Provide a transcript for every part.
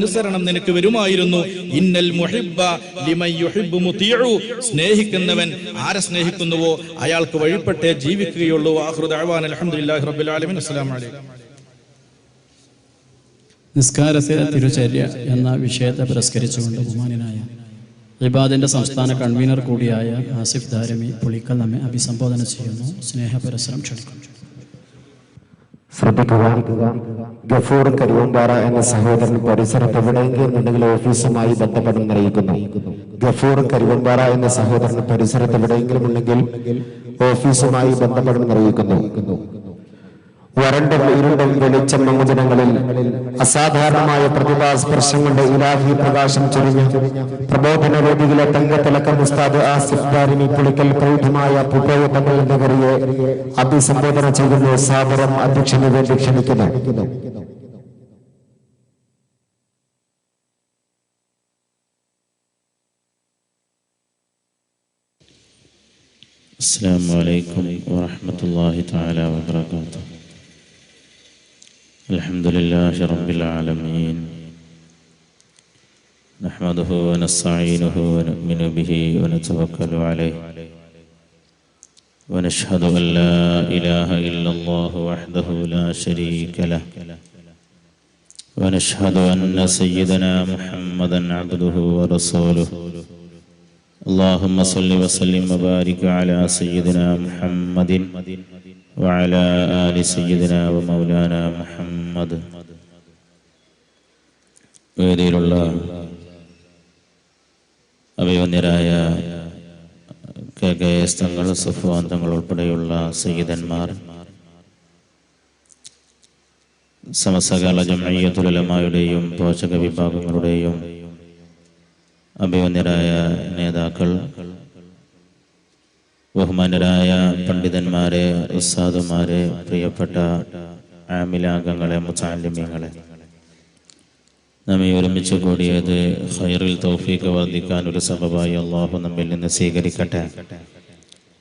അനുസരണം നിനക്ക് വരുമായിരുന്നു. ഇന്നൽ മുഹിബ്ബ ലിമ യുഹിബ്ബു മുതീഉ. സ്നേഹിക്കുന്നവൻ ആരെ സ്നേഹിക്കുന്നുവോ? അയാൾക്ക് വഴിപ്പെട്ടേ ജീവിക്കുകയുള്ളൂ. ആഖിറു ദഅവാന അൽഹംദുലില്ലാഹി റബ്ബിൽ ആലമീൻ. അസ്സലാമു അലൈക്കും. നിസ്കാരത്തിലെ തിരുചര്യ എന്ന വിഷയത്തെ പുരസ്കരിച്ചുകൊണ്ട് ബഹുമാനായ ഇബാദിന്റെ സംസ്ഥാന കൺവീനർ കൂടിയായ ആസിഫ് ധാരമി പുളിക്കൽ നമ്മെ അഭിസംബോധന ചെയ്യുന്നു. സ്നേഹപരസരം ക്ഷണിക്കുന്നു. ശ്രദ്ധിക്കുക. ഗഫൂർ കരുവമ്പാറ എന്ന സഹോദരൻ പരിസരത്ത് എവിടെയെങ്കിലും ഉണ്ടെങ്കിൽ ഓഫീസുമായി ബന്ധപ്പെടും അറിയിക്കുന്നു. ഗഫൂർ കരുവമ്പാറ എന്ന സഹോദരൻ പരിസരത്ത് എവിടെയെങ്കിലും ഉണ്ടെങ്കിൽ ഓഫീസുമായി ബന്ധപ്പെടും അറിയിക്കുന്നു. വരണ്ടും ഇരുണ്ടും വെളിച്ചം നമുജനങ്ങളിൽ അസാധാരണമായ പ്രതിഭാസ്പർശങ്ങളുടെ ഇലാഹി പ്രകാശം ചൊരിഞ്ഞു. പ്രബോധന വേദികളെ തങ്കത്തിലക്കം ഉസ്താദ് ആസിഫ് ദാരിമി പുളിക്കൽ പ്രൗഢമായ പുകയോട്ടങ്ങൾ നഗറിയെ അഭിസംബോധന ചെയ്യുന്നു സാദരം അധ്യക്ഷനെ വേണ്ടി ക്ഷണിക്കുന്നു. അസ്സലാമു അലൈക്കും വറഹ്മത്തുള്ളാഹി തആല വബറകാതുഹു. الحمد لله رب العالمين نحمده ونستعينه ونؤمن به ونتوكل عليه ونشهد أن لا إله إلا الله وحده لا شريك له ونشهد أن سيدنا محمدا عبده ورسوله اللهم صل وسلم وبارك على سيدنا محمد وعلى آل سيدنا ومولانا محمد വേദിയിലുള്ള അഭിവന്യരായ K K S Thangal Safwan Thangal ഉൾപ്പെടെയുള്ള സയ്യിദന്മാർ സമസ്തകാല ജമയ്യത്തുലമായുടെയും പോഷക വിഭാഗങ്ങളുടെയും അഭിവന്യരായ നേതാക്കൾ ബഹുമാനരായ പണ്ഡിതന്മാരെ ഉസ്താദുമാരെ പ്രിയപ്പെട്ട ആമിലാംഗങ്ങളെ മുച്ചാലിമ്യങ്ങളെ നമ്മെ ഒരുമിച്ച് കൂടിയത് ഹൈറിൽ തൗഫീഖ് വർദ്ധിക്കാൻ ഒരു സബബായി അള്ളാഹു നമ്മിൽ നിന്ന് സ്വീകരിക്കട്ടെ.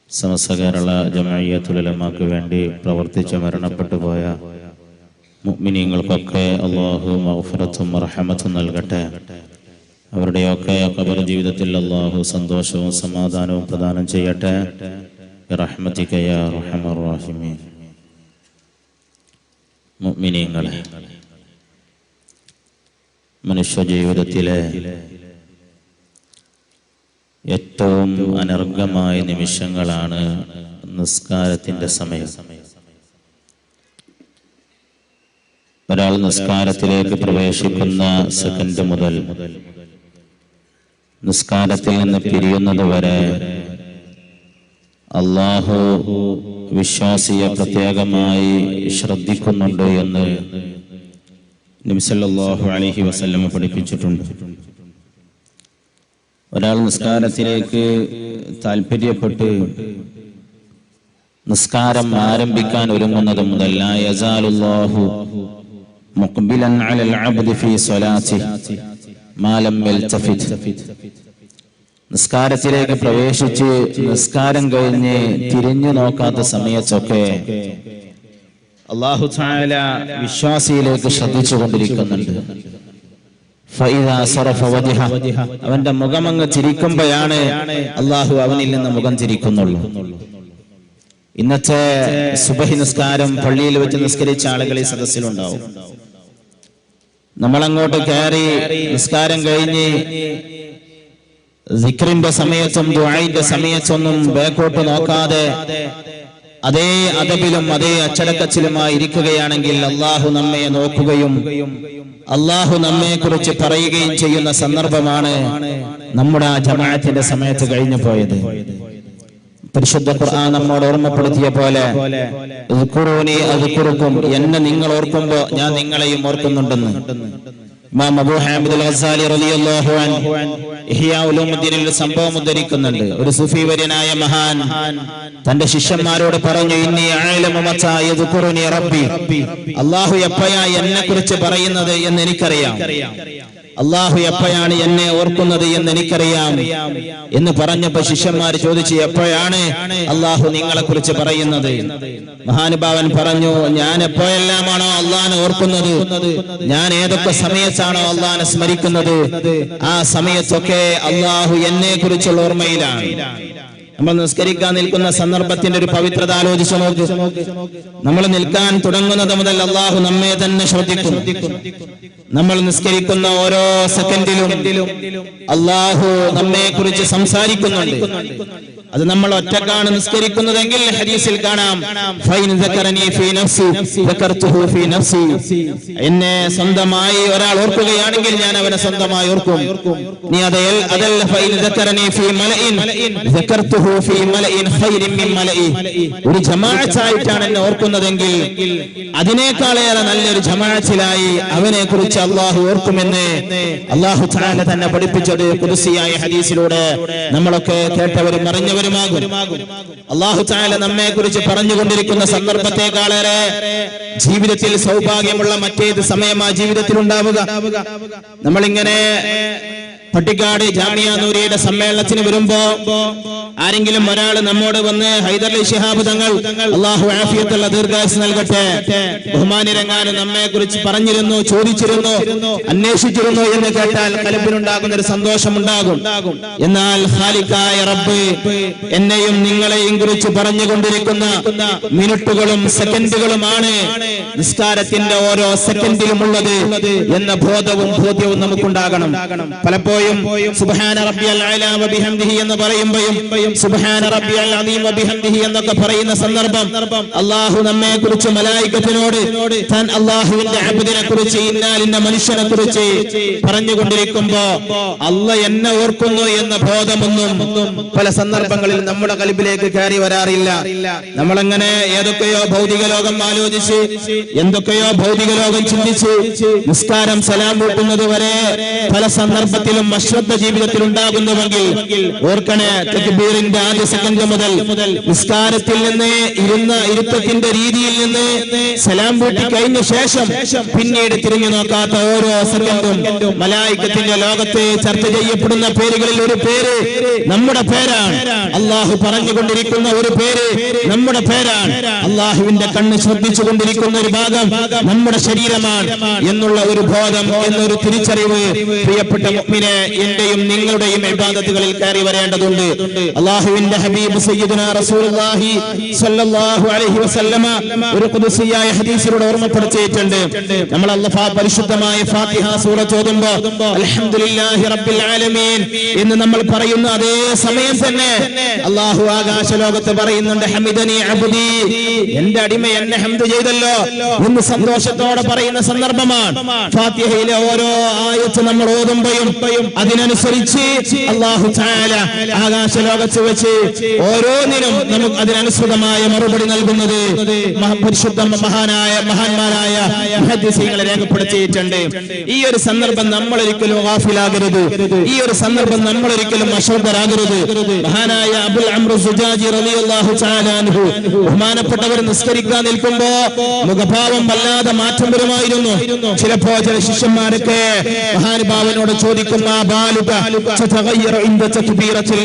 സമസ്ത കേരള ജമയ്യത്തുലമാക്ക് വേണ്ടി പ്രവർത്തിച്ച് മരണപ്പെട്ടു പോയ മുഅ്മിനീങ്ങൾക്കൊക്കെ അള്ളാഹു മഹഫറത്തും റഹമത്തും നൽകട്ടെ. അവരുടെയൊക്കെ കബർ ജീവിതത്തിൽ അള്ളാഹു സന്തോഷവും സമാധാനവും പ്രദാനം ചെയ്യട്ടെ. മുഅ്മിനീങ്ങളെ മനുഷ്യ ജീവിതത്തിലെ ഏറ്റവും അനർഘമായ നിമിഷങ്ങളാണ് നിസ്കാരത്തിന്റെ സമയം. ഒരാൾ നിസ്കാരത്തിലേക്ക് പ്രവേശിക്കുന്ന സെക്കൻഡ് മുതൽ നിസ്കാരത്തിൽ നിന്ന് പിരിയുന്നത് വരെ അള്ളാഹു വിശ്വാസിയെ പ്രത്യേകമായി ശ്രദ്ധിക്കുന്നുണ്ട് എന്ന് നബിസല്ലാഹു അലഹി വസല്ലം പഠിപ്പിച്ചിട്ടുണ്ട്. ഒരാൾ നിസ്കാരത്തിലേക്ക് താല്പര്യപ്പെട്ട് നിസ്കാരം ആരംഭിക്കാൻ ഒരുങ്ങുന്നത് മുതൽ മുഖ്ബിലൻ അലൽ അബ്ദി ഫീ സ്വലാത്തിഹി. മാ ലം യൽതഫിത് നിസ്കാരത്തിലേക്ക് പ്രവേശിച്ച് നിസ്കാരം കഴിഞ്ഞ് തിരിഞ്ഞു നോക്കാത്ത സമയത്തൊക്കെ അള്ളാഹു വിശ്വാസിയിലേക്ക് ശ്രദ്ധിച്ചു കൊണ്ടിരിക്കുന്നുണ്ട്. അവന്റെ മുഖമങ്ങ് ചിരിക്കുമ്പോഴാണ് അള്ളാഹു അവനിൽ നിന്ന് മുഖം ചിരിക്കുന്നുള്ളൂ. ഇന്നത്തെ സുബഹി നിസ്കാരം പള്ളിയിൽ വെച്ച് നിസ്കരിച്ച ആളുകൾ ഈ സദസ്സിലുണ്ടാവും. നമ്മളങ്ങോട്ട് കയറി നിസ്കാരം കഴിഞ്ഞ് സിക്രിന്റെ സമയത്തും ദുആഇന്റെ സമയത്തൊന്നും ബേക്കോട്ട് നോക്കാതെ അതേ അദബിലും അതേ അച്ചടക്കച്ചിലുമായി ഇരിക്കുകയാണെങ്കിൽ അള്ളാഹു നമ്മെ നോക്കുകയും അള്ളാഹു നമ്മെ കുറിച്ച് പറയുകയും ചെയ്യുന്ന സന്ദർഭമാണ് നമ്മുടെ ആ ജമാഅത്തിന്റെ സമയത്ത് കഴിഞ്ഞു പോയത്. പരിശുദ്ധ ഖുർആൻ നമ്മോട് ഓർമ്മപ്പെടുത്തിയ പോലെ "ഉദ്കുറൂനി അദ്കുറുക്കും." എന്നെ നിങ്ങൾ ഓർക്കുമ്പോ ഞാൻ നിങ്ങളെയും ഓർക്കുന്നുണ്ടെന്ന്. ഇമാം അബൂ ഹാമിദ് അൽ റളിയല്ലാഹു അൻഹു ഇഹ്യാ ഉലൂമുദ്ദീനിൽ സംഭവം ഉദ്ധരിക്കുന്നുണ്ട്. ഒരു സുഫി വര്യനായ മഹാൻ തന്റെ ശിഷ്യന്മാരോട് പറഞ്ഞു ഇന്നി യദ്കുറുനി റബ്ബി. അല്ലാഹു എപ്പോഴാ എന്നെ കുറിച്ച് പറയുന്നത് എന്ന് എനിക്കറിയാം. അള്ളാഹു എപ്പോഴാണ് എന്നെ ഓർക്കുന്നത് എന്ന് എനിക്കറിയാം. എന്ന് പറഞ്ഞപ്പോ ശിഷ്യന്മാർ ചോദിച്ചു എപ്പോഴാണ് അള്ളാഹു നിങ്ങളെ കുറിച്ച് പറയുന്നത്? മഹാനുഭാവൻ പറഞ്ഞു ഞാൻ എപ്പോഴെല്ലാമാണോ അള്ളാഹിനെ ഓർക്കുന്നത്? ഞാൻ ഏതൊക്കെ സമയത്ത് സമയത്താണോ അള്ളാഹിനെ സ്മരിക്കുന്നത്? ആ സമയത്തൊക്കെ അള്ളാഹു എന്നെ കുറിച്ചുള്ള ഓർമ്മയിലാണ്. നമ്മൾ നിസ്കരിക്കാൻ നിൽക്കുന്ന സന്ദർഭത്തിന്റെ ഒരു പവിത്രത ആലോചിച്ചു നോക്ക്. നമ്മൾ നിൽക്കാൻ തുടങ്ങുന്നത് മുതൽ അള്ളാഹു നമ്മെ തന്നെ ശ്രദ്ധിക്കും. നമ്മൾ നിസ്കരിക്കുന്ന ഓരോ സെക്കൻഡിലും അള്ളാഹു നമ്മെ കുറിച്ച് സംസാരിക്കുന്നുണ്ട്. അത് നമ്മൾ ഒറ്റക്കാണ് നിസ്കരിക്കുന്നതെങ്കിൽ ഹദീസിൽ കാണാം. എന്നെ സ്വന്തമായി ഒരാൾ ഓർക്കുകയാണെങ്കിൽ ഞാൻ അവനെ സ്വന്തമായി ഓർക്കും. ഒരു ജമാഅത്തായിട്ടാണ് എന്നെ ഓർക്കുന്നതെങ്കിൽ അതിനേക്കാളേറെ നല്ലൊരു ജമാഅത്തിലായി അവനെ കുറിച്ച് അള്ളാഹു ഓർക്കുമെന്ന് അള്ളാഹു തന്നെ പഠിപ്പിച്ചത് കുറിസിയായ ഹദീസിലൂടെ. നമ്മളൊക്കെ കേട്ടവരും അറിഞ്ഞവരുമാകും അള്ളാഹു താല നമ്മെ കുറിച്ച് പറഞ്ഞുകൊണ്ടിരിക്കുന്ന സന്ദർഭത്തെക്കാളേറെ ജീവിതത്തിൽ സൗഭാഗ്യമുള്ള മറ്റേത് സമയമാ ജീവിതത്തിൽ ഉണ്ടാവുക നമ്മളിങ്ങനെ പട്ടിക്കാട് ജാമിയ നൂരിയുടെ സമ്മേളനത്തിന് വരുമ്പോ ആരെങ്കിലും ഒരാൾ നമ്മോട് വന്ന് ഹൈദർലി ഷിഹാബ് തങ്ങൾ അള്ളാഹു ദീർഘായുസ് നൽകട്ടെ. ബഹുമാനിരങ്ങാനും നമ്മെ കുറിച്ച് പറഞ്ഞിരുന്നു ചോദിച്ചിരുന്നു അന്വേഷിച്ചിരുന്നു എന്ന് കേട്ടാൽ കലപ്പിനുണ്ടാകുന്ന ഒരു സന്തോഷം ഉണ്ടാകും എന്നാൽ ഖാലിക്കായ റബ്ബ് എന്നെയും നിങ്ങളെയും കുറിച്ച് പറഞ്ഞുകൊണ്ടിരിക്കുന്ന മിനിറ്റുകളും സെക്കൻഡുകളുമാണ് നിസ്കാരത്തിന്റെ ഓരോ സെക്കൻഡിലും ഉള്ളത് എന്ന ബോധവും ബോധ്യവും നമുക്കുണ്ടാകണം. പലപ്പോഴും സുബ്ഹാന റബ്ബിയൽ അലാ വബിഹംദിഹി എന്ന് പറയുമ്പോഴും സുബ്ഹാന റബ്ബിയൽ അദീം വബിഹംദിഹി എന്നൊക്കെ പറയുന്ന സന്ദർഭം അല്ലാഹു നമ്മെ കുറിച്ച് മലായികത്തിനോട് താൻ അല്ലാഹുവിന്റെ അബ്ദിനെ കുറിച്ച് ഇന്നാലിന്റെ മനുഷ്യനെ കുറിച്ച് പറഞ്ഞുകൊണ്ടിരിക്കുമ്പോ അല്ല എന്നെ ഓർക്കുന്നു എന്ന ബോധമൊന്നും പല സന്ദർഭങ്ങളിൽ നമ്മുടെ കൽബിലേക്ക് കയറി വരാറില്ല. നമ്മളങ്ങനെ ഏതൊക്കെയോ ഭൗതിക ലോകം ആലോചിച്ച് എന്തൊക്കെയോ ഭൗതിക ലോകം ചിന്തിച്ച് നിസ്കാരം സലാം കൂട്ടുന്നത് വരെ പല സന്ദർഭത്തിലും അശ്രദ്ധ ജീവിതത്തിൽ ഉണ്ടാകുന്നുവെങ്കിൽ ഓർക്കണേ തക്ബീറിന്റെ ആദ്യ സെക്കൻഡ് മുതൽ നിസ്കാരത്തിൽ നിന്ന് ഇരുന്ന ഇരുത്തത്തിന്റെ രീതിയിൽ നിന്ന് സലാം പൂട്ടി കഴിഞ്ഞ ശേഷം പിന്നീട് തിരിഞ്ഞു നോക്കാത്ത ഓരോ സെക്കൻഡും മലായിക്കത്തിന്റെ ലോകത്തെ ചർച്ച ചെയ്യപ്പെടുന്ന പേരുകളിൽ ഒരു പേര് നമ്മുടെ പേരാണ്. അള്ളാഹു പറഞ്ഞുകൊണ്ടിരിക്കുന്ന ഒരു പേര് നമ്മുടെ പേരാണ്. അള്ളാഹുവിന്റെ കണ്ണ് ശ്രദ്ധിച്ചുകൊണ്ടിരിക്കുന്ന ഒരു ഭാഗം നമ്മുടെ ശരീരമാണ് എന്നുള്ള ഒരു ബോധം എന്നൊരു തിരിച്ചറിവ് പ്രിയപ്പെട്ട മുഅ്മിനെ എന്റെയും നിങ്ങളുടെയും ഇബാദത്തുകളിൽ കയറി വരേണ്ടതുണ്ട്. അള്ളാഹുവിന്റെ ഹബീബ് സയ്യിദുന റസൂലുള്ളാഹി സ്വല്ലല്ലാഹു അലൈഹി വസല്ലമ ഒരു ഖുദ്സിയായ ഹദീസിലൂടെ ഓർമ്മപ്പെടുത്തിയിട്ടുണ്ട്. നമ്മൾ അല്ലാഹ് പരിശുദ്ധമായ ഫാത്തിഹ സൂറത്ത് ഓതുമ്പോ അൽഹംദുലില്ലാഹി റബ്ബിൽ ആലമീൻ എന്ന് നമ്മൾ പറയുന്ന അതേ സമയം തന്നെ അള്ളാഹു ആകാശ ലോകത്ത് പറയുന്നുണ്ട് ഹമിദനി അബ്ദി. എന്റെ അടിമ എന്നെ ഹംദ് ചെയ്തല്ലോ എന്ന് സന്തോഷത്തോടെ പറയുന്ന സന്ദർഭമാണ്. ഫാത്തിഹയിലെ ഓരോ ആയത്ത് നമ്മൾ ഓതുമ്പോഴും അതിനനുസരിച്ച് അള്ളാഹു ആകാശ ലോകത്ത് വെച്ച് ഓരോന്നിനും നമുക്ക് അതിനനുസൃതമായ മറുപടി നൽകുന്നത് പരിശുദ്ധ മഹാനായ മഹാന്മാരായ മുഹദ്ദിസീങ്ങളെ രേഖപ്പെടുത്തിയിട്ടുണ്ട്. ഈ ഒരു സന്ദർഭം നമ്മൾ ഒരിക്കലും വാഫിലാകരുത് ഈ ഒരു സന്ദർഭം നമ്മൾ ഒരിക്കലും അശ്രദ്ധരാകരുത്. മഹാനായ അബുൽ അമ്രുജാജി തആല അൻഹു ബഹുമാനപ്പെട്ടവർ നിസ്കരിക്കാൻ നിൽക്കുമ്പോ മുഖഭാവം വല്ലാതെ മാറ്റം വരുമായിരുന്നു. ചിലപ്പോ ചില ശിഷ്യന്മാരൊക്കെ മഹാനുഭാവനോട് ചോദിക്കും "മാ ബാലുക തതഗയ്യറു ഇൻദ തക്ബീറത്തിൽ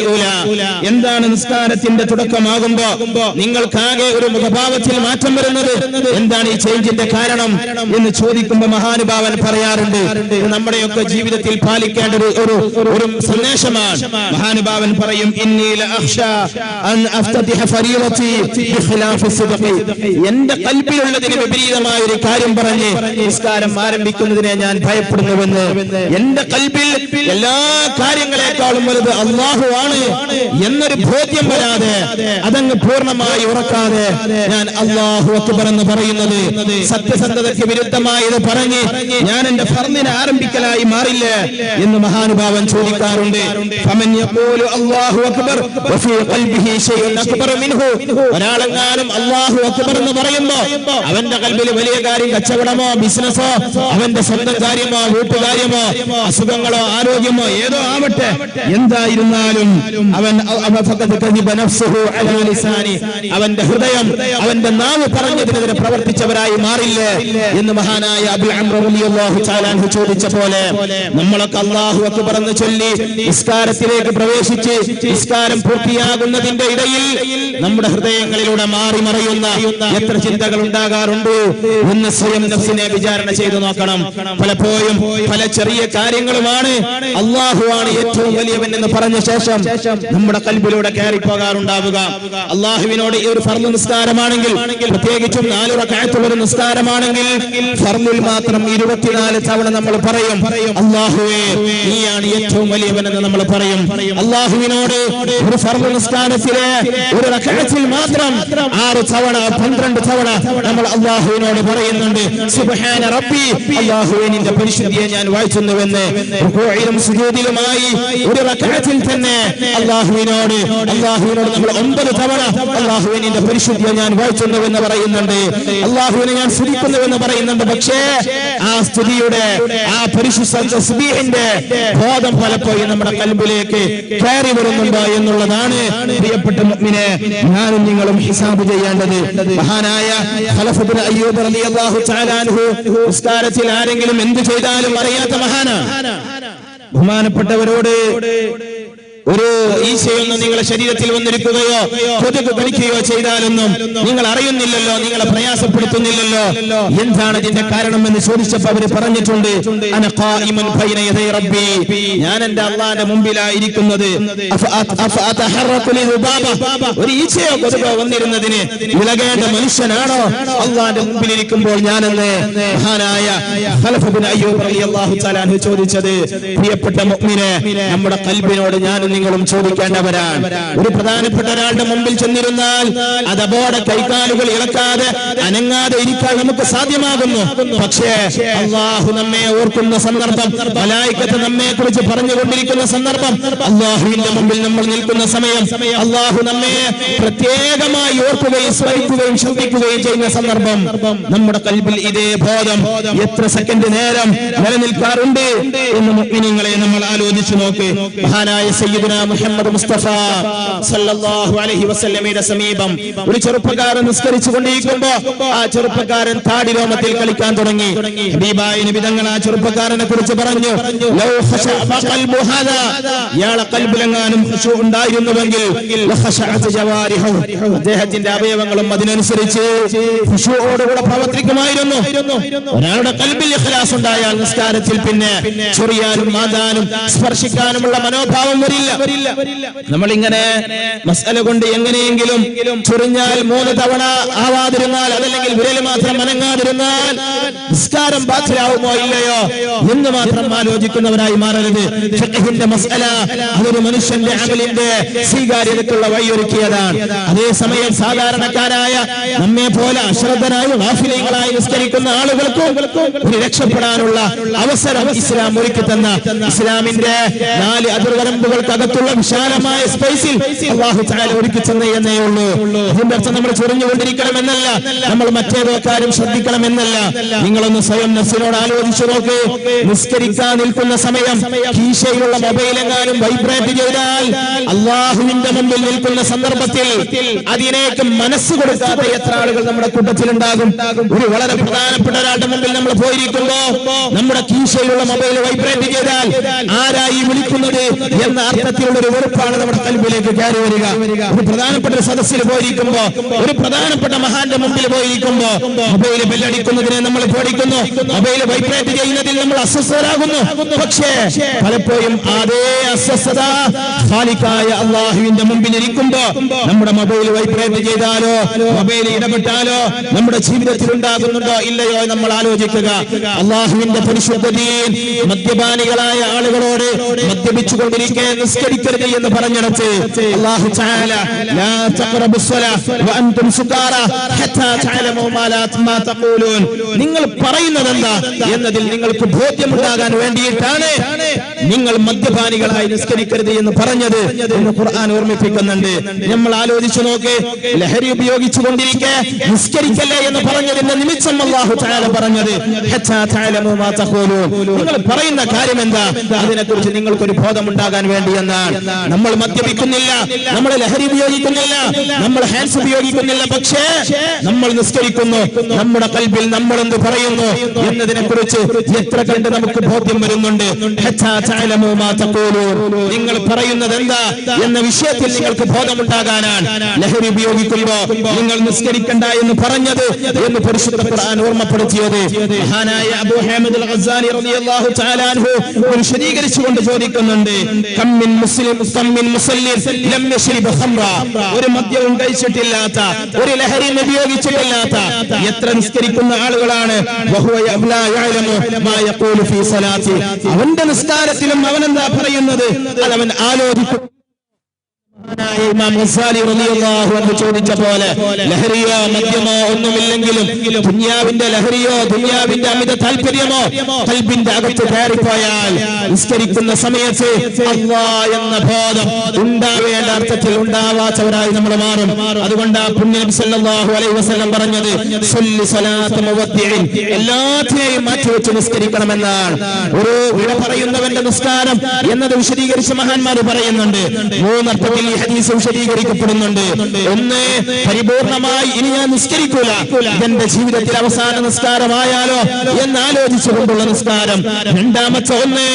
എന്താണ് നിസ്കാരത്തിന്റെ തുടക്കമാകുമ്പോ? നിങ്ങൾക്കാകെ ഒരു മുഖഭാവത്തിൽ മാറ്റം വരുന്നത്? എന്താണ് ഈ ചേഞ്ചിന്റെ കാരണം? എന്ന് ചോദിക്കുമ്പോ മഹാനുഭാവൻ പറയാറുണ്ട്. നമ്മുടെയൊക്കെ ജീവിതത്തിൽ പാലിക്കേണ്ട ഒരു ഒരു സന്ദേശമാണ്. മഹാനുഭാവൻ പറയും. എന്റെ കൽപ്പിലുള്ളതിന് വിപരീതമായ ഒരു കാര്യം പറഞ്ഞ് നിസ്കാരം ആരംഭിക്കുന്നതിനെ ഞാൻ ഭയപ്പെടുന്നുവെന്ന്. എന്റെ കൽബിൽ എല്ലാ കാര്യങ്ങളെക്കാളും വലുത് അള്ളാഹു ആണ് എന്നൊരു ബോധ്യം വരാതെ അതങ്ങ് പൂർണമായി ഉറക്കാതെ ഞാൻ അള്ളാഹു അക്ബർ എന്ന് പറയുന്നത് സത്യസന്ധതയ്ക്ക് വിരുദ്ധമായി ഇത് പറഞ്ഞ് ഞാൻ എന്റെ ഫർദിനെ ആരംഭിക്കലായി മാറില്ല എന്ന് മഹാനുഭാവൻ ചോദിക്കാറുണ്ട്. അല്ലാഹു അക്ബർ അക്ബർ മിൻഹു. ഒരാളെങ്ങാനും അല്ലാഹു അക്ബർ എന്ന് പറയുമ്പോ അവന്റെ കൽബിൽ വലിയ കാര്യം കച്ചവടമോ ബിസിനസ്സോ അവന്റെ സ്വന്തം കാര്യമോ വീട്ടുകാര്യമോ അസുഖങ്ങളോ ആരോഗ്യമോ ഏതോ ആവട്ടെ. എന്തായിരുന്നാലും അവൻ. അവന്റെ ഹൃദയം അവന്റെ നാവ് പറഞ്ഞതിനെതിരെ പ്രവർത്തിച്ചവരായി മാറില്ലേ? എന്ന് മഹാനായ അബി അംർ റളിയല്ലാഹു തആല ചോദിച്ച പോലെ നമ്മളൊക്കെ അള്ളാഹു ഒക്കെ എന്ന് ചൊല്ലി നിസ്കാരത്തിലേക്ക് പ്രവേശിച്ച് നിസ്കാരം പൂർത്തിയാകുന്നതിന്റെ ഇടയിൽ നമ്മുടെ ഹൃദയങ്ങളിലൂടെ മാറി മറയുന്ന എത്ര ചിന്തകൾ ഉണ്ടാകാറുണ്ട്? എന്ന് സ്വയം നഫ്സിനെ വിചാരണ ചെയ്തു നോക്കണം. പലപ്പോഴും പല ചെറിയ കാര്യങ്ങളുമാണ് അള്ളാഹുവാണ്. ഏറ്റവും വലിയവൻ എന്ന് പറഞ്ഞ ശേഷം നമ്മുടെ കൽബിലൂടെ കയറി പോകാറുണ്ടാവുക അള്ളാഹുവിനോട് ഈ ഒരു ഫർദ് നിസ്കാരമാണെങ്കിൽ പ്രത്യേകിച്ചും നാലു റക്കായത്തുള്ള ഒരു നിസ്കാരമാണെങ്കിൽ ഫർദിൽ മാത്രം ഇരുപത്തിനാല് തവണ നമ്മൾ പറയും അള്ളാഹുവേ നീയാണ് ഏറ്റവും വലിയവൻ എന്ന് നമ്മൾ പറയും. അള്ളാഹുവിനോട് ഒരു ഫർദ് നിസ്കാരത്തിലെ ഒരു റക്കായത്തിൽ മാത്രം ആറ് തവണ പന്ത്രണ്ട് തവണ നമ്മൾ അള്ളാഹുവിനോട് പറയുന്നുണ്ട്. സുബ്ഹാന റബ്ബി അള്ളാഹുവേ നിന്റെ പരിശുദ്ധിയെ ഞാൻ വായിച്ചുന്നുവെന്ന്. റുകൂഇലും സുജൂദിലുമായി ഒരു റക്കാത്തിൽ തന്നെ അള്ളാഹുവിനോട് അള്ളാഹുവിനോട് നമ്മൾ ഒമ്പത് തവണ അള്ളാഹുവിനിന്റെ പരിശുദ്ധിയെ ഞാൻ വായിച്ചുന്നുവെന്ന് പറയുന്നുണ്ട്. അള്ളാഹുവിനെ ഞാൻ സ്തുതിക്കുന്നുവെന്ന് പറയുന്നുണ്ട്. പക്ഷേ ആ സ്തുതിയുടെ ആ പരിശുദ്ധ തസ്ബീഹിന്റെ ബോധം പലപ്പോഴും നമ്മുടെ കൽബിലേക്ക് കയറി വരുന്നുണ്ടോ എന്നുള്ളതാണ് പ്രിയപ്പെട്ട മുഅ്മിനെ ഞാനും നിങ്ങളും ഹിസാബ് ചെയ്യേണ്ടത്. മഹാനായ ഖലഫ് ഇബ്നു അയ്യൂബ് റളിയല്ലാഹു തആല അൻഹു ആരെങ്കിലും എന്ത് ചെയ്താലും അറിയാത്ത മഹാന. ബഹുമാനപ്പെട്ടവരോട് ഒരു ഈശയൊന്നും നിങ്ങളുടെ ശരീരത്തിൽ വന്നിരിക്കുകയോ കൊതുക് കടിക്കുകയോ ചെയ്താലൊന്നും നിങ്ങൾ അറിയുന്നില്ലല്ലോ നിങ്ങളെ പ്രയാസപ്പെടുത്തുന്നില്ലല്ലോ. എന്താണ് ഇതിന്റെ കാരണം എന്ന് ചോദിച്ചപ്പോ അവർ പറഞ്ഞിട്ടുണ്ട്. ഞാൻ എന്റെ അള്ളാന്റെ മുമ്പിലായിരിക്കുന്നത്. ഒരു ഈശയോ കൊതുകോ വന്നിരുന്നതിന് വിലകേണ്ട മനുഷ്യനാണോ? അള്ളാന്റെ മുമ്പിലിരിക്കുമ്പോൾ ഞാനെന്ന് മഹാനായ ചോദിച്ചത് പ്രിയപ്പെട്ട നമ്മുടെ കൽബിനോട് നിങ്ങളും ചോദിക്കേണ്ടവരാണ്. ഒരു പ്രധാനപ്പെട്ട ഒരാളുടെ മുമ്പിൽ ചെന്നിരുന്നാൽ അത് അതബോടെ കൈകാലുകൾ ഇളക്കാതെ അനങ്ങാതെ ഇരിക്കാൻ നമുക്ക് സാധ്യമാകുന്നു. പക്ഷേ അള്ളാഹു നമ്മെ ഓർക്കുന്ന സന്ദർഭം മലായിക്കത്ത് നമ്മെ കുറിച്ച് പറഞ്ഞുകൊണ്ടിരിക്കുന്ന സന്ദർഭം അള്ളാഹുവിന്റെ മുമ്പിൽ നമ്മൾ നിൽക്കുന്ന സമയം അള്ളാഹു നമ്മെ പ്രത്യേകമായി ഓർക്കുകയും സ്മരിക്കുകയും ശ്രദ്ധിക്കുകയും ചെയ്യുന്ന സന്ദർഭം. നമ്മുടെ കൽബിൽ ഇതേ ബോധം എത്ര സെക്കൻഡ് നേരം നിലനിൽക്കാറുണ്ട് എന്ന് മുഅ്മിനീങ്ങളെ നമ്മൾ ആലോചിച്ചു നോക്ക്. മഹാനായ സയ്യിദുന മുഹമ്മദ് മുസ്തഫ സല്ലല്ലാഹു അലൈഹി വസല്ലമയുടെ സമീപം ഒരു ചെറുപ്പക്കാരൻ നിസ്കരിച്ചു കൊണ്ടിരിക്കുമ്പോ ആ ചെറുപ്പക്കാരൻ താടി രോമത്തിൽ കളിക്കാൻ തുടങ്ങി. ഹബീബായ നിബിതങ്ങൾ ആ ചെറുപ്പക്കാരനെ കുറിച്ച് പറഞ്ഞു ലൗ ഖശഅ ഖൽബു ഹാദാ. ഇയാളെ കൽബിലെങ്ങാനും ഖുശൂ ഉണ്ടായിരുന്നുവെങ്കിൽ ലഖശഅത് ജവാരിഹു. അദ്ദേഹത്തിന്റെ അവയവങ്ങളും അതിനനുസരിച്ച് ഖുശൂഓടുകൂടെ പ്രവർത്തിക്കുമായിരുന്നു. ഒരാളുടെ കൽബിൽ ഇഖ്ലാസ് ഉണ്ടായാൽ നിസ്കാരത്തിൽ പിന്നെ ചൊറിയാനും മാതാനും സ്പർശിക്കാനുമുള്ള മനോഭാവം വരില്ല. നമ്മൾ ഇങ്ങനെ മസാല കൊണ്ട് എങ്ങനെയെങ്കിലും ചൊറിഞ്ഞാൽ മൂന്ന് തവണ ആവാതിരുന്നാൽ അതല്ലെങ്കിൽ വിരൽ മാത്രം അനങ്ങാതിരുന്നാൽ നിസ്കാരം ബാധ്യരാകുമോ ഇല്ലയോ എന്ന് മാത്രം ആലോചിക്കുന്നവരായി മാറരുത്. ഫിഖഹിന്റെ മസ്അല അതൊരു മനുഷ്യന്റെ അമലിന്റെ സ്വീകാര്യതയ്ക്കുള്ള വഴിയൊരുക്കിയതാണ്. അതേസമയം സാധാരണക്കാരായ നമ്മെ പോലെ അശ്രദ്ധരായി വാഫിലികളായി നിസ്കരിക്കുന്ന ആളുകൾക്ക് ഒരു രക്ഷപ്പെടാനുള്ള അവസരം ഇസ്ലാം ഒരുക്കി തന്ന ഇസ്ലാമിന്റെ നാല് അതിർവരമ്പുകൾക്കകത്തുള്ള വിശാലമായ സ്പേസിൽ അള്ളാഹു താല ഒരുക്കി എന്നേ ഉള്ളൂ. അതിന്റെ അർത്ഥം നമ്മൾ ചൊറിഞ്ഞുകൊണ്ടിരിക്കണമെന്നല്ല നമ്മൾ മറ്റേതോ കാര്യം ശ്രദ്ധിക്കണമെന്നല്ല. നിങ്ങളൊന്ന് സ്വയം നസിനോട് ആലോചിച്ചു നോക്ക്. നിസ്കരിക്കാൻ നിൽക്കുന്ന സമയം കീശയിലുള്ള മൊബൈൽ എങ്ങാനും വൈബ്രേറ്റ് ചെയ്താൽ അള്ളാഹുവിന്റെ മുമ്പിൽ നിൽക്കുന്ന സന്ദർഭത്തിൽ അതിനേക്ക് മനസ്സ് കൊടുക്കാത്ത എത്ര ആളുകൾ നമ്മുടെ കൂട്ടത്തിലുണ്ടാകും? ഒരു വളരെ പ്രധാനപ്പെട്ട ഒരാളുടെ മുമ്പിൽ നമ്മൾ പോയിരിക്കുമ്പോ നമ്മുടെ കീശയിലുള്ള മൊബൈൽ വൈബ്രേറ്റ് ചെയ്താൽ ആരായി വിളിക്കുന്നത് എന്ന അർത്ഥത്തിലുള്ള ഒരു വെറുപ്പാണ് നമ്മുടെ കൽബിലേക്ക് കയറി വരിക. ഒരു പ്രധാനപ്പെട്ട സദസ്സിൽ പോയിരിക്കുമ്പോ ഒരു പ്രധാനപ്പെട്ട മഹാന്റെ മുമ്പിൽ പോയിരിക്കുമ്പോ മൊബൈൽ ബെല്ലടിക്കുന്നതിനെ നമ്മൾ പേടിക്കുന്നു. മൊബൈൽ വൈബ്രേറ്റ് ചെയ്യുന്നതിൽ നമ്മൾ അസ്വസ്ഥരാകുന്നു. പക്ഷേ പലപ്പോഴും അതേ അസ്വസ്ഥത ഖാലിക്കായ അള്ളാഹുവിന്റെ മുമ്പിൽ ഇരിക്കുമ്പോ നമ്മുടെ മൊബൈൽ വൈബ്രേറ്റ് ചെയ്താലോ മൊബൈൽ ഇടപെട്ടാലോ നമ്മുടെ ജീവിതത്തിൽ ഉണ്ടാകുന്നുണ്ടോ ഇല്ലയോ നമ്മൾ ആലോചിക്കുക. അള്ളാഹുവിന്റെ പരിശുദ്ധതയിൽ മദ്യപാനികളായ ആളുകളോട് മദ്യപിച്ചുകൊണ്ടിരിക്കെ നിസ്കരിക്കരുത് എന്ന് പറഞ്ഞിടത്ത് തആല ലാ വ ഹത്താ മാ നിങ്ങൾ പറയുന്നത് എന്താ എന്നതിൽ നിങ്ങൾക്ക് ബോധ്യമുണ്ടാകാൻ വേണ്ടിയിട്ടാണ് നിങ്ങൾ മദ്യപാനികളായി നിസ്കരിക്കരുത് എന്ന് പറഞ്ഞത് ഖുർആൻ ഓർമ്മിപ്പിക്കുന്നുണ്ട്. നമ്മൾ ആലോചിച്ചു നോക്ക് ലഹരി ഉപയോഗിച്ചു കൊണ്ടിരിക്കെ നിസ്കരിക്കല്ലേ എന്ന് പറഞ്ഞതിന്റെ നിമിത്തം അള്ളാഹു തആല പറഞ്ഞത് നിങ്ങൾ പറയുന്ന കാര്യം എന്താ അതിനെക്കുറിച്ച് നിങ്ങൾക്കൊരു ബോധമുണ്ടാകാൻ വേണ്ടി എന്നാണ് നമ്മൾ മദ്യപിക്കുന്നില്ല നമ്മൾ ലഹരി ഉപയോഗിക്കുന്നില്ല നമ്മൾ ഹാൻഡ്സ് ഉപയോഗിക്കുന്നില്ല. പക്ഷേ നമ്മൾ നിസ്കരിക്കുന്നു നമ്മുടെ കൽബിൽ നമ്മൾ എന്ത് പറയുന്നു. എന്നതിനെ കുറിച്ച് എത്ര കണ്ട് നമുക്ക് ബോധ്യം വരുന്നുണ്ട്. നിങ്ങൾ പറയുന്നത് എന്താ എന്ന വിഷയത്തിൽ നിങ്ങൾക്ക് ബോധമുണ്ടാകാനാണ്. ലഹരി ഉപയോഗിക്കുമ്പോ നിങ്ങൾ നിസ്കരിക്കണ്ട എന്ന് പറഞ്ഞത് എന്ന് പരിശുദ്ധ ഖുർആൻ ഓർമ്മപ്പെടുത്തിയത്. മഹാനായ അബൂ ഹാമിദ് അൽ ഗസാലി റളിയല്ലാഹു തആല അൻഹു വിശദീകരിച്ചുകൊണ്ട് ചോദിക്കുന്നുണ്ട്. കമ്മിൻ മുസ്ലിം ഒരു മദ്യവും കഴിച്ചിട്ടില്ലാത്ത ഒരു ലഹരിയും ഉപയോഗിച്ചിട്ടില്ലാത്ത എത്ര നിസ്കരിക്കുന്ന ആളുകളാണ്. അവന്റെ നിസ്കാരത്തിലും അവൻ എന്താ പറയുന്നത്? അത് അവൻ ആലോചിക്കും. ചോദിച്ച പോലെ ലഹരിയോ മദ്യമോ ഒന്നുമില്ലെങ്കിലും ദുനിയാവിന്റെ ലഹരിയോ ദുന്യാവിന്റെ അമിത താല്പര്യമോ കൽബിന്റെ അകത്ത് കയറിപ്പോയാൽ നിസ്കരിക്കുന്ന സമയത്ത് എന്ന ബോധം ഉണ്ടാവേണ്ട അർത്ഥത്തിൽ ഉണ്ടാവാത്തവരായി നമ്മൾ മാറും. അതുകൊണ്ട് ആ പുണ്യം സല്ലല്ലാഹു അലൈഹി വസല്ലം പറഞ്ഞത് എല്ലാത്തിനെയും മാറ്റിവെച്ച് നിസ്കരിക്കണമെന്നാണ്. ഒരു വിട പറയുന്നവന്റെ നിസ്കാരം എന്നത് വിശദീകരിച്ച മഹാന്മാർ പറയുന്നുണ്ട്. മൂന്നർത്ഥത്തിൽ ഈ ഹദീസ് വിശദീകരിക്കപ്പെടുന്നുണ്ട്. ഒന്ന് പരിപൂർണമായി ഇനി ഞാൻ നിസ്കരിക്കൂല. ഇതെന്റെ ജീവിതത്തിൽ അവസാന നിസ്കാരമായാലോ എന്നാലോചിച്ചുകൊണ്ടുള്ള നിസ്കാരം. രണ്ടാമത്തെ ഒന്ന്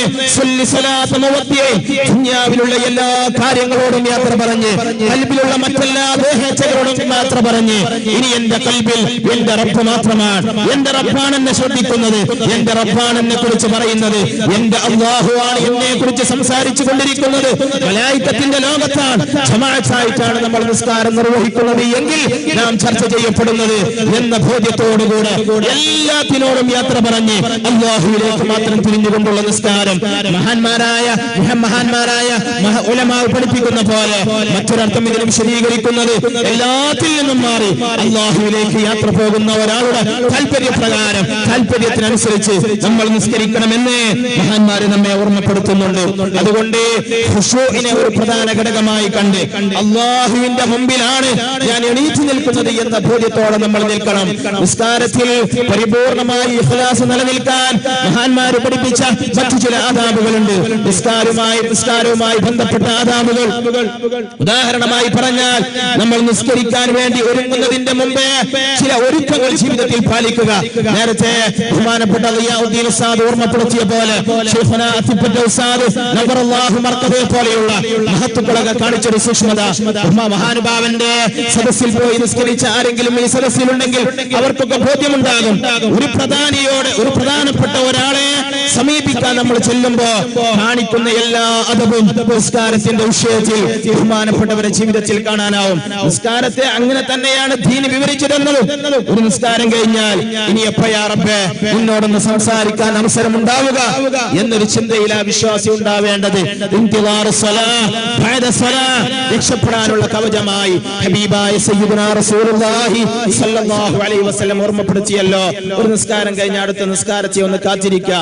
ദുന്യാവിലുള്ള എല്ലാ കാര്യങ്ങളോടും യാത്ര പറഞ്ഞ് കൽബിലുള്ള മറ്റെല്ലാ ദേഹച്ചകളോടും യാത്ര പറഞ്ഞ് ഇനി എന്റെ കൽബിൽ എന്റെ റബ്ബ് മാത്രമാണ്. എന്റെ റബ്ബാണ് എന്നെ ശ്രദ്ധിക്കുന്നത്. എന്റെ റബ്ബാണ് എന്നെ കുറിച്ച് പറയുന്നത്. എന്റെ അള്ളാഹുവാണ് എന്നെ കുറിച്ച് സംസാരിച്ചു കൊണ്ടിരിക്കുന്നത്. മലായിക്കത്തിന്റെ ലോകത്താണ്. ജമാഅത്തായിട്ടാണ് നമ്മൾ നിസ്കാരം നിർവഹിക്കുന്നത്. എങ്കിൽ നാം ചർച്ച ചെയ്യപ്പെടുന്നത് എന്ന ബോധ്യത്തോടുകൂടെ എല്ലാത്തിനോടും യാത്ര പറഞ്ഞ് അള്ളാഹുവിലേക്ക് മാത്രം തിരിഞ്ഞുകൊണ്ടുള്ള നിസ്കാരം. മഹാന്മാരായ മഹാന്മാരായ മഹ- ഉലമാവ് പഠിപ്പിക്കുന്ന പോലെ മറ്റൊരർത്ഥം ഇതിനെ വിശദീകരിക്കുന്നത് എല്ലാത്തിൽ നിന്നും മാറി അള്ളാഹുവിലേക്ക് യാത്ര പോകുന്ന ഒരാളുടെ താല്പര്യപ്രകാരം താല്പര്യത്തിനനുസരിച്ച് നമ്മൾ നിസ്കരിക്കണമെന്ന് മഹാന്മാര് നമ്മെ ഓർമ്മപ്പെടുത്തുന്നുണ്ട്. അതുകൊണ്ട് ഒരു പ്രധാന ഘടകമായി കണ്ട് അള്ളാഹുവിന്റെ മുമ്പിലാണ് ഞാൻ എണീറ്റ് നിൽക്കുന്നത് എന്ന ബോധ്യത്തോടെ നമ്മൾ നിൽക്കണം. നിസ്കാരത്തിൽ പരിപൂർണമായി ഇഖ്ലാസ് നിലനിൽക്കാൻ മഹാന്മാർ പഠിപ്പിച്ച മറ്റു ചില ആദാബുകളുണ്ട്. നിസ്കാരവുമായി നിസ്കാരവുമായി ബന്ധപ്പെട്ട ആദാബുകൾ. ഉദാഹരണമായി പറഞ്ഞാൽ നമ്മൾ നിസ്കരിക്കാൻ വേണ്ടി ഒരുങ്ങുന്നതിന്റെ മുമ്പേ ചില ഒരുക്കങ്ങൾ ജീവിതത്തിൽ പാലിക്കുക. നേരത്തെ ബഹുമാനപ്പെട്ട ലിയാഉദ്ദീൻ ഉസ്താദ് ഓർമ്മപ്പെടുത്തിയ പോലെ പോലെയുള്ള മഹത്തുക്കളൊക്കെ കാണിച്ചൊരു സൂക്ഷ്മത. മഹാനുഭാവന്റെ സദസ്സിൽ പോയി നിസ്കരിച്ച ആരെങ്കിലും ഈ സദസ്സിലുണ്ടെങ്കിൽ അവർക്കൊക്കെ ബോധ്യമുണ്ടാകും. ഒരു പ്രധാനിയോട് ഒരു പ്രധാനപ്പെട്ട ഒരാളെ സമീപിക്കാൻ നമ്മൾ ചെല്ലുമ്പോ കാണിക്കുന്ന എല്ലാ അതവും നിസ്കാരത്തിന്റെ വിഷയത്തിൽ ബഹുമാനപ്പെട്ടവരെ ജീവിതത്തിൽ കാണാനാവും. നിസ്കാരത്തെ അങ്ങനെ തന്നെയാണ് ദീന് വിവരിച്ചു തന്നത് ഒരു നിസ്കാരം കഴിഞ്ഞാൽ ഇനി എപ്പോഴാ റബ്ബേ നിന്നോടൊന്ന് സംസാരിക്കാൻ അവസരം ഉണ്ടാവുക എന്നൊരു ചിന്തയിൽ ആ വിശ്വാസി ഉണ്ടാവേണ്ടത്. ബഅദ സ്വലാ, രക്ഷപ്പെടാനുള്ള കവചമായി ഹബീബായ സയ്യിദുനാ റസൂലുള്ളാഹി അലൈഹി വസല്ലം ഓർമ്മപ്പെടുത്തിയല്ലോ. ഒരു നിസ്കാരം കഴിഞ്ഞ അടുത്ത നിസ്കാരത്തെ ഒന്ന് കാത്തിരിക്കുക.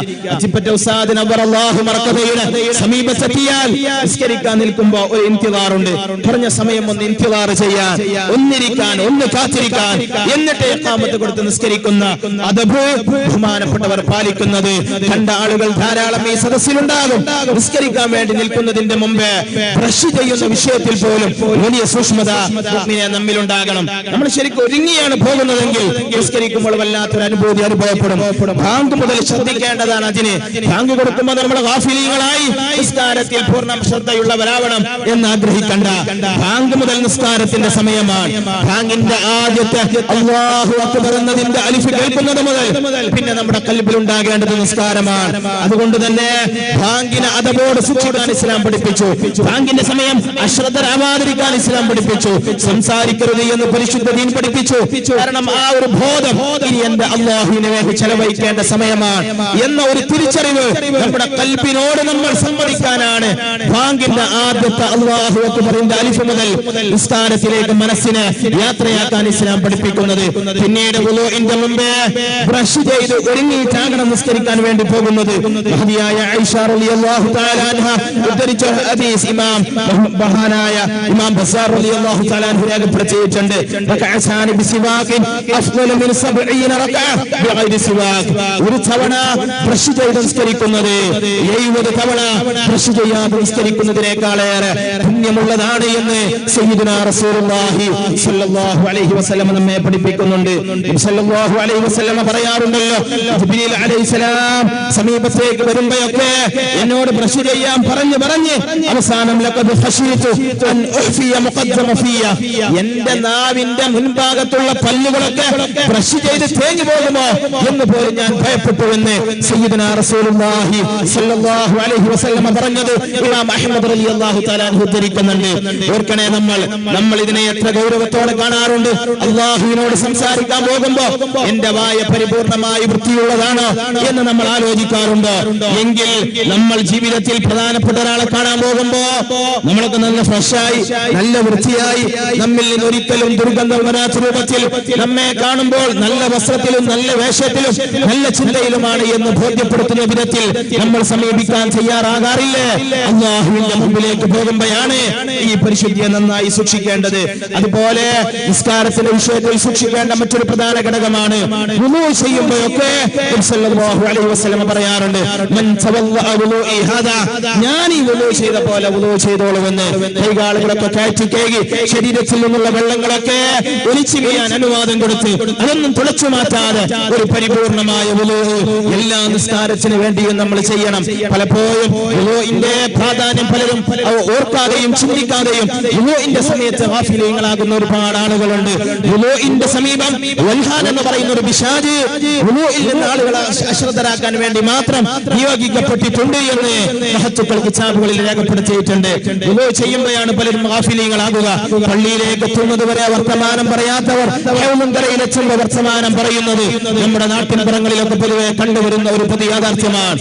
നിസ്കരിക്കാൻ നിൽക്കുമ്പോ ഒരു ഇന്തിവാറുണ്ട് പറഞ്ഞ സമയം ഒന്ന് ഇന്തിവാർ ചെയ്യാൻ ഒന്നിരിക്കാൻ ഒന്ന് കാത്തിരിക്കാൻ. എന്നിട്ട് എക്കാമത്ത് കൊടുത്ത് നിസ്കരിക്കുന്ന അതബ് ബഹുമാനപ്പെട്ടവർ പാലിക്കുന്നത് കണ്ട ആളുകൾ ധാരാളം ഈ സദസ്സിലുണ്ടാകും. നിസ്കരിക്കാൻ വേണ്ടി നിൽക്കുന്നതിന്റെ മുമ്പ് ബ്രഷ് ചെയ്യുന്ന വിഷയത്തിൽ പോലും വലിയ സൂക്ഷ്മത നമ്മിലുണ്ടാകണം. നമ്മൾ ശരിക്കും ഒരുങ്ങിയാണ് പോകുന്നതെങ്കിൽ നിസ്കരിക്കുമ്പോൾ വല്ലാത്തൊരു അനുഭൂതി അനുഭവപ്പെടും. ബാങ്ക് മുതൽ ശ്രദ്ധിക്കേണ്ടതാണ് അതിന്. ബാങ്ക് കൊടുക്കുമ്പോൾ നമ്മൾ ഗാഫിലീങ്ങളായി നിസ്കാരത്തിൽ പൂർണ ശ്രദ്ധയുള്ളവരാവണം എന്ന് ആഗ്രഹിക്കണ്ട. ബാങ്ക് മുതൽ നിസ്കാരത്തിന്റെ സമയമാണ്. ബാങ്കിന്റെ ആദ്യത്തെ അള്ളാഹു അക്ബർ എന്നതിന്റെ അലിഫ് കേൾക്കുന്നത് മുതൽ പിന്നെ നമ്മുടെ കൽബിൽ ഉണ്ടാകേണ്ടത് നിസ്കാരമാണ്. അതുകൊണ്ട് തന്നെ ബാങ്കിനെ അതബോട് സൂക്ഷിക്കാൻ ഇസ്ലാം പഠിപ്പിച്ചു. ബാങ്കിന്റെ സമയം അശ്രദ്ധരാവാതിരിക്കാൻ ഇസ്ലാം പഠിപ്പിച്ചു. സംസാരിക്കരുത് എന്ന് പരിശുദ്ധ ദീൻ പഠിപ്പിച്ചു. കാരണം ആ ഒരു ബോധം ഇനി എന്റെ അള്ളാഹുവിനെ വേണ്ടി ചെലവഴിക്കേണ്ട സമയമാണ് എന്ന ഒരു തിരിച്ചറിവ് നമ്മുടെ കൽപ്പിനോട് നമ്മൾ സമ്മതിക്കാനാണ് ബാങ്കിന്റെ ആദ്യത്തെ അള്ളാഹു പറയുന്ന അലിഫ് മുതൽ സ്ഥാനത്തിലേക്ക് മനസ്സിനെ യാത്രയാക്കാൻ ഇസ്ലാം പഠിപ്പിക്കുന്നത്. പിന്നീട് വുളുഇന്റെ മുമ്പേ ബ്രഷ് ചെയ്ത് ഒരുങ്ങിയിട്ടാകണം നിസ്കരിക്കാൻ വേണ്ടി പോകുന്നത്. ഉദ്ധരിച്ച ഹദീസ് ഇമാം മഹാനായ ഇമാം ബസാർ റളിയല്ലാഹു തആല അൻഹു രേഖപ്പെടുത്തിയിട്ടുണ്ട് റകഅസാനി ബിസിവാഖിൻ അഫ്ളലു മിൻ 70 റകഅ ബിഗൈരി സിവാഖ് ഒരു തവണ ബ്രഷ് ചെയ്ത് നിസ്കരിക്കുന്നത് എഴുപത് തവണ ബ്രഷ് ചെയ്യാതെ നിസ്കരിക്കുന്നതിനേക്കാളേറെ പുണ്യമുള്ളതാണ് എന്ന് അലൈഹി വസല്ലം നമ്മെ പഠിപ്പിക്കുന്നുണ്ട്. അലൈഹി വസല്ലം പറയാറുണ്ടല്ലോ അലൈഹിസ്സലാം സമീപത്തേക്ക് വരുമ്പോഴൊക്കെ എന്നോട് ബ്രഷ് ചെയ്യാൻ പറഞ്ഞു പറഞ്ഞ് അവസാനം ലഖദ് ഖശീതു എന്റെ നാവിന്റെ മുൻഭാഗത്തുള്ള പല്ലുകളൊക്കെ ബ്രഷ് ചെയ്ത് തേഞ്ഞു പോകുമോ എന്ന് പോലും ഞാൻ ഭയപ്പെട്ടു എന്ന് പറഞ്ഞത് ഇമാം ഉദ്ധരിക്കുന്നുണ്ട്. ഓർക്കണേ നമ്മൾ നമ്മൾ ഇതിനെ എത്ര ഗൗരവത്തോടെ കാണാറുണ്ട്. അള്ളാഹുവിനോട് സംസാരിക്കാൻ പോകുമ്പോ എന്റെ വായ പരിപൂർണമായി വൃത്തിയുള്ളതാണ് എന്ന് നമ്മൾ ആലോചിക്കാറുണ്ട്? എങ്കിൽ നമ്മൾ ജീവിതത്തിൽ പ്രധാനപ്പെട്ട ഒരാളെ കാണാൻ പോകുമ്പോ നമ്മളൊക്കെ നല്ല ഫ്രഷായി നല്ല വൃത്തിയായി നമ്മിൽ നിന്ന് ഒരിക്കലും ദുർഗന്ധം വരാത്ത രൂപത്തിൽ നമ്മെ കാണുമ്പോൾ നല്ല വസ്ത്രത്തിലും നല്ല വേഷത്തിലും നല്ല ചിന്തയിലുമാണ് എന്ന് ബോധ്യപ്പെടുത്തുന്ന വിധത്തിൽ നമ്മൾ സമീപിക്കാൻ തയ്യാറാകാറില്ലേ. അള്ളാഹുവിന്റെ മുമ്പിലേക്ക് പോകുമ്പോഴാണ് ഈ പരിശുദ്ധിയെ നന്നായി സൂക്ഷിക്കേണ്ടത്. അതുപോലെ നിസ്കാരത്തിന്റെ വിഷയത്തിൽ സൂക്ഷിക്കേണ്ട മറ്റൊരു പ്രധാന ഘടകമാണ് ചെയ്യുമ്പോഴൊക്കെ പറയാറുണ്ട് ഞാൻ ഈ ചെയ്ത പോലെ ചെയ്തോളൂ ചെയ്തോളുമെന്ന് കൈകാലുകളൊക്കെ കയറ്റി കേകി ശരീരത്തിൽ നിന്നുള്ള വെള്ളങ്ങളൊക്കെ ഒലിച്ചു വീഴാൻ അനുവാദം കൊടുത്ത് അതൊന്നും തുളച്ചു മാറ്റാതെ ഒരു പരിപൂർണമായ എല്ലാ നിസ്കാരത്തിന് വേണ്ടിയും നമ്മൾ ചെയ്യണം. പലപ്പോഴും പ്രാധാന്യം പലരും ഓർക്കാതെയും ചിന്തിക്കാതെയും വുളൂഇന്റെ സമയത്ത് വാഫിലീയങ്ങളാകുന്ന ഒരുപാട് ആളുകളുണ്ട്. വുളൂഇന്റെ സമീപം വൽഹാൻ എന്ന് പറയുന്ന ഒരു വിശാജ് നിന്ന് ആളുകളെ അശ- അശ്രദ്ധരാക്കാൻ വേണ്ടി മാത്രം നിയോഗിക്കപ്പെട്ടിട്ടുണ്ട് എന്ന് മഹത്തുക്കൾ കിതാബുകളിൽ രേഖപ്പെടുത്തിയിട്ടുണ്ട്. വുളൂ ചെയ്യുമ്പോഴാണ് പലരും ഗാഫിലീങ്ങളാകുക പള്ളിയിലേക്ക് എത്തുന്നത് വരെ വർത്തമാനം പറയാത്തവർ ഹൗമുങ്കരയിലെത്തുമ്പോൾ വർത്തമാനം പറയുന്നത്. നമ്മുടെ നാട്ടിൻപുറങ്ങളിലൊക്കെ പൊതുവെ കണ്ടുവരുന്ന ഒരു പുതിയ യാഥാർത്ഥ്യമാണ്.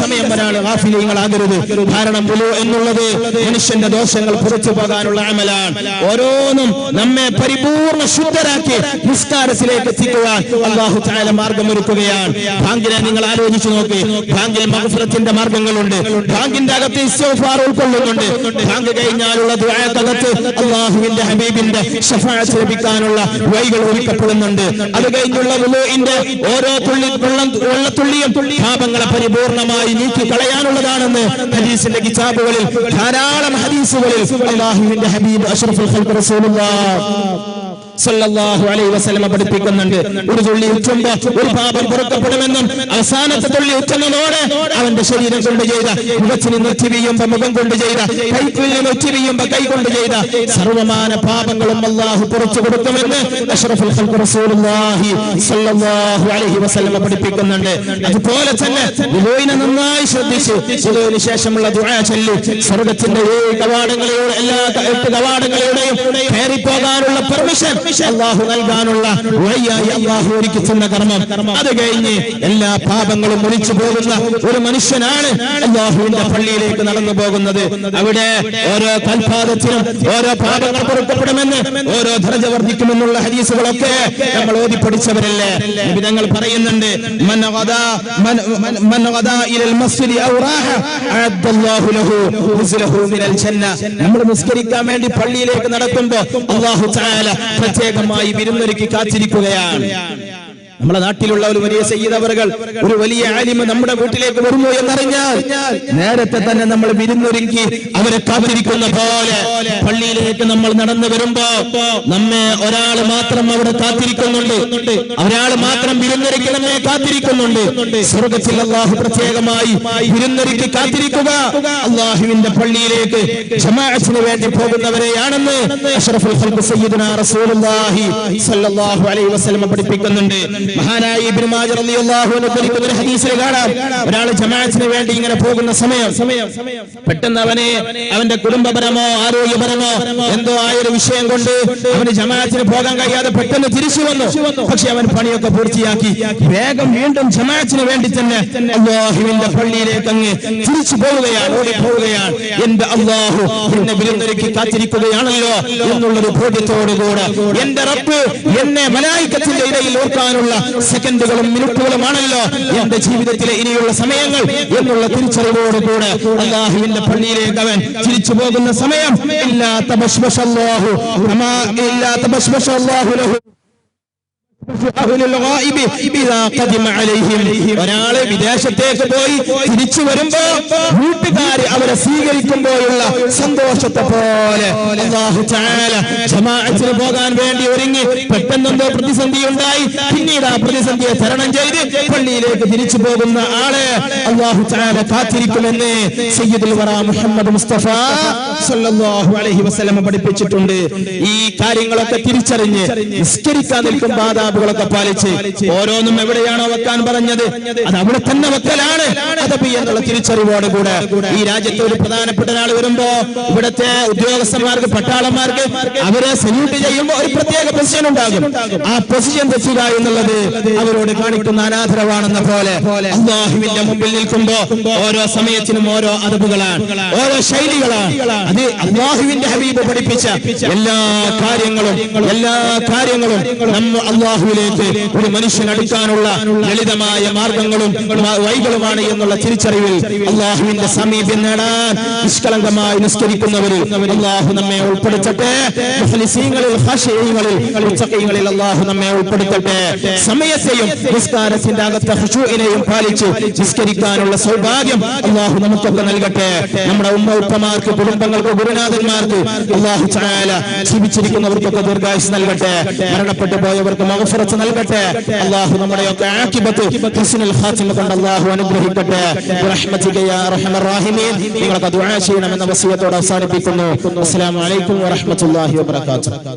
സമയം ഒരാൾ ഗാഫിലീങ്ങളാകരുത് കാരണം വുളൂ എന്നുള്ളത് മനുഷ്യന്റെ ദോഷങ്ങൾ പുറത്തു പോകാനുള്ള അമലാണ്. ഓരോന്നും നമ്മെ പരിപൂർണ ശുദ്ധരാക്കി നിസ്കാരത്തിലേക്ക് എത്തിക്കുവാൻ അള്ളാഹു താല മാർഗമൊരുക്കുകയാണ്. ബാങ്കിനെ നിങ്ങൾ ആലോചിച്ചു നോക്കി. ബാങ്കിൽ മഹഫറത്തിന്റെ മാർഗങ്ങളുണ്ട്. ബാങ്കിന്റെ അകത്ത് ഉൾക്കൊള്ളുന്നുണ്ട്. ബാങ്ക് കഴിഞ്ഞാലുള്ള ദുആക്കകത്ത് അള്ളാഹുവിന്റെ ഹബീബിന്റെ ഷഫാഅത്ത് ലഭിക്കാനുള്ള വഴികൾ ഒരുക്കപ്പെടുന്നുണ്ട്. അത് കഴിഞ്ഞുള്ള ഓരോ തുള്ളി വെള്ളം വെള്ളത്തുള്ളിയും പാപങ്ങളെ പരിപൂർണമായി നീക്കി കളയാനുള്ളതാണെന്ന് ഹദീസിന്റെ കിതാബുകളിൽ ധാരാളം ഹദീസുകളിൽ അള്ളാഹുവിന്റെ ഹബീബ് അഷ്റഫുൽ റസൂലുള്ളാഹ്. സല്ലല്ലാഹു അലൈഹി വസല്ലമ പഠിപ്പിക്കുന്നുണ്ട്. ഒരു തുള്ളി ഉച്ചുമ്പോ ഒരു പാപം പുറത്തപ്പെടുമെന്നും അവസാനത്തെ തുള്ളി ഉറ്റുന്നതോടെ അവന്റെ ശരീരം കൊണ്ട് ചെയ്ത മുഖത്തിന് നെറ്റി വീയുമ്പോ മുഖം കൊണ്ട് ചെയ്ത കൈക്കുള്ളിൽ നിർത്തി വീയുമ്പോ കൈ കൊണ്ട് ചെയ്ത സർവമാന പാപങ്ങളും അള്ളാഹു പുറത്തു കൊടുക്കുമെന്ന് അഷ്റഫുൽ ഖൽഖ് റസൂലുള്ളാഹി സല്ലല്ലാഹു അലൈഹി വസല്ലമ പഠിപ്പിക്കുന്നുണ്ട്. അതുപോലെ തന്നെ വിലോയിനെ നന്നായി ശ്രദ്ധിച്ച് വുളൂഇന് ശേഷമുള്ള ദുആ ചൊല്ലി സ്വർഗത്തിന്റെ ഏഴ് കവാടങ്ങളിലൂടെ എല്ലാ എട്ട് കവാടങ്ങളിലൂടെയും കയറി പോകാനുള്ള പെർമിഷൻ അള്ളാഹു നൽകാനുള്ള വഴിയായി അള്ളാഹു ഒരുക്കിച്ചെന്ന കർമ്മം. അത് കഴിഞ്ഞ് എല്ലാ പാപങ്ങളും ഒളിച്ചു പോകുന്ന ഒരു മനുഷ്യനാണ് അള്ളാഹുവിന്റെ പള്ളിയിലേക്ക് നടന്നു പോകുന്നത്. അവിടെ ഓരോ കൽപാദത്തിനും ഓരോ പാപങ്ങൾ പൊറുക്കപ്പെടുമെന്ന് ഓരോ ധർജ വർദ്ധിക്കുമെന്നുള്ള ഹരീസുകളൊക്കെ നമ്മൾ ഓതി പഠിച്ചവരല്ലേ നബി തങ്ങൾ പറയുന്നുണ്ട് നമ്മൾ നിസ്കരിക്കാൻ വേണ്ടി പള്ളിയിലേക്ക് നടക്കുമ്പോൾ അല്ലാഹു തആല പ്രത്യേകമായി വിരുന്നൊരുക്കി കാത്തിരിക്കുകയാണ്. നമ്മുടെ നാട്ടിലുള്ള ഒരു വലിയ സയ്യിദവറുകൾ ഒരു വലിയ ആലിമ നമ്മുടെ വീട്ടിലേക്ക് വരുന്നു എന്നറിഞ്ഞാൽ നേരത്തെ തന്നെ നമ്മൾ വിരുന്നൊരുക്കി അവരെ കാത്തിരിക്കുന്ന പോലെ പള്ളിയിലേക്ക് നമ്മൾ നടന്നു വരുമ്പോ നമ്മെ ഒരാൾ മാത്രം അവിടെ കാത്തിരിക്കുന്നുണ്ട്. ഒരാൾ മാത്രം വിരുന്നൊരുക്കി നമ്മെ കാത്തിരിക്കുന്നുണ്ട്. സ്വർഗത്തിൽ അള്ളാഹു പ്രത്യേകമായി വിരുന്നൊരുക്കി കാത്തിരിക്കുക. അള്ളാഹുവിന്റെ പള്ളിയിലേക്ക് ജമാഅത്തിന് വേണ്ടി പോകുന്നവരെയാണെന്ന് അഷ്റഫുൽ ഖൽഖ് സയ്യിദുനാ റസൂലുള്ളാഹി സ്വല്ലല്ലാഹു അലൈഹി വസല്ലം പഠിപ്പിക്കുന്നുണ്ട്. മഹാനായ ഹദീസിൽ കാണാം. ഒരാൾ ജമാഅത്തിന് വേണ്ടി ഇങ്ങനെ പോകുന്ന സമയം. പെട്ടെന്ന് അവനെ അവന്റെ കുടുംബപരമോ ആരോഗ്യപരമോ എന്തോ ആയ ഒരു വിഷയം കൊണ്ട് അവന് ജമാഅത്തിന് പോകാൻ കഴിയാതെ പെട്ടെന്ന് തിരിച്ചു വന്നു. പക്ഷെ അവൻ പണിയൊക്കെ പൂർത്തിയാക്കി. വേഗം വീണ്ടും ജമാഅത്തിന് വേണ്ടി തന്നെ അള്ളാഹുവിന്റെ പള്ളിയിലേക്ക് അങ്ങ് തിരിച്ചു പോവുകയാണ് ഓടി പോവുകയാണ്. എന്റെ അള്ളാഹു എന്നെ വിരുന്നൊരുക്കി കാത്തിരിക്കുകയാണല്ലോ എന്നുള്ളൊരു ബോധ്യത്തോടുകൂടെ എന്റെ റബ്ബ് എന്നെ മലായിക്കത്തിന്റെ ഇടയിൽ ഓർക്കാനുള്ള സെക്കൻഡുകളും മിനിറ്റുകളുമാണല്ലോ എന്റെ ജീവിതത്തിലെ ഇനിയുള്ള സമയങ്ങൾ എന്നുള്ള തിരിച്ചറിവോടുകൂടെ അള്ളാഹുവിന്റെ പള്ളിയിലേക്ക് അവൻ തിരിച്ചു പോകുന്ന സമയം ഇല്ലാത്ത ഒരാൾ വിദേശത്തേക്ക് പോയി തിരിച്ചു വരുമ്പോ വീട്ടുകാര് അവരെ സ്വീകരിക്കുമ്പോഴുള്ള സന്തോഷത്തെ പോലെ പോകാൻ വേണ്ടി ഒരുങ്ങി പെട്ടെന്നെന്തോ പ്രതിസന്ധി ഉണ്ടായി. പിന്നീട് ആ പ്രതിസന്ധിയെ തരണം ചെയ്ത് പള്ളിയിലേക്ക് തിരിച്ചു പോകുന്ന ആളെ അള്ളാഹു തആല കാത്തിരിക്കുമെന്ന് സയ്യിദുൽ വറ മുഹമ്മദ് മുസ്തഫ സല്ലല്ലാഹു അലൈഹി വസല്ലം പഠിപ്പിച്ചിട്ടുണ്ട്. ഈ കാര്യങ്ങളൊക്കെ തിരിച്ചറിഞ്ഞ് നിസ്കരിക്കാൻ നിൽക്കുമ്പോൾ ആദാബുകളൊക്കെ പാലിച്ച് ഓരോന്നും എവിടെയാണോ വെക്കാൻ പറഞ്ഞത്? അത് അവിടെ തന്നെ വെക്കലാണ്. അതബി എന്നുള്ള തിരിച്ചറിവോടുകൂടെ ഈ രാജ്യത്തെ ഒരു പ്രധാനപ്പെട്ട ഒരാൾ വരുമ്പോ ഇവിടുത്തെ ഉദ്യോഗസ്ഥന്മാർക്ക് പട്ടാളന്മാർക്ക് അവരെ സല്യൂട്ട് ചെയ്യുമ്പോൾ ഒരു പ്രത്യേക പൊസിഷൻ ഉണ്ടാകും. ആ പൊസിഷൻ തെറ്റുക എന്നുള്ളത് അവരോട് കാണിക്കുന്ന അനാദരവാണെന്ന പോലെ അള്ളാഹുവിന്റെ മുമ്പിൽ നിൽക്കുമ്പോ ഓരോ സമയത്തിനും ഓരോ അതബുകളാണ് ഓരോ ശൈലികളാണ്. അത് അള്ളാഹുവിന്റെ ഹബീബ് പഠിപ്പിച്ച എല്ലാ കാര്യങ്ങളും എല്ലാ കാര്യങ്ങളും നമ്മ അള്ളാഹുവിലേക്ക് ഒരു മനുഷ്യൻ അടുക്കാനുള്ള ലളിതമായ മാർഗങ്ങളും വൈകളുമാണ് എന്നുള്ള തിരിച്ചറിവിൽ അള്ളാഹുവിന്റെ സമീപം നേടാൻ നിഷ്കളങ്കമായി നിസ്കരിക്കുന്നവരിൽ അള്ളാഹു നമ്മെ ഉൾപ്പെടുത്തട്ടെ. ഉച്ചക്കൈകളിൽ അള്ളാഹു നമ്മെ ഉൾപ്പെടുത്തട്ടെ. സമയത്തെയും നിസ്കാരത്തിന്റെ അകത്തെ ഹുഷൂനെയും പാലിച്ച് നിസ്കരിക്കാനുള്ള സൗഭാഗ്യം അള്ളാഹു നമുക്കൊക്കെ നൽകട്ടെ. നമ്മുടെ ഉമ്മ ഉപ്പമാർക്ക് കുടുംബങ്ങൾക്ക് ഗുരുനാഥന്മാർക്ക് അള്ളാഹു ചായാല ജീവിച്ചിരിക്കുന്നവർക്കൊക്കെ ദീർഘായുസ് നൽകട്ടെ. മരണപ്പെട്ടു പോയവർക്ക് മകഫറത്ത് നൽകട്ടെ. അള്ളാഹു നമ്മുടെയൊക്കെ ആക്കിബത്ത് ഹസ്നുൽ ഖാത്തിമ കൊണ്ട് അള്ളാഹു അനുഗ്രഹിക്കട്ടെ. നിങ്ങളൊക്കെ ദുആ ചെയ്യണമെന്ന വസിയത്തോടെ അവസാനിപ്പിക്കുന്നു. അസ്സലാമു അലൈക്കും വറഹ്മത്തുള്ളാഹി വബറകാതുഹു.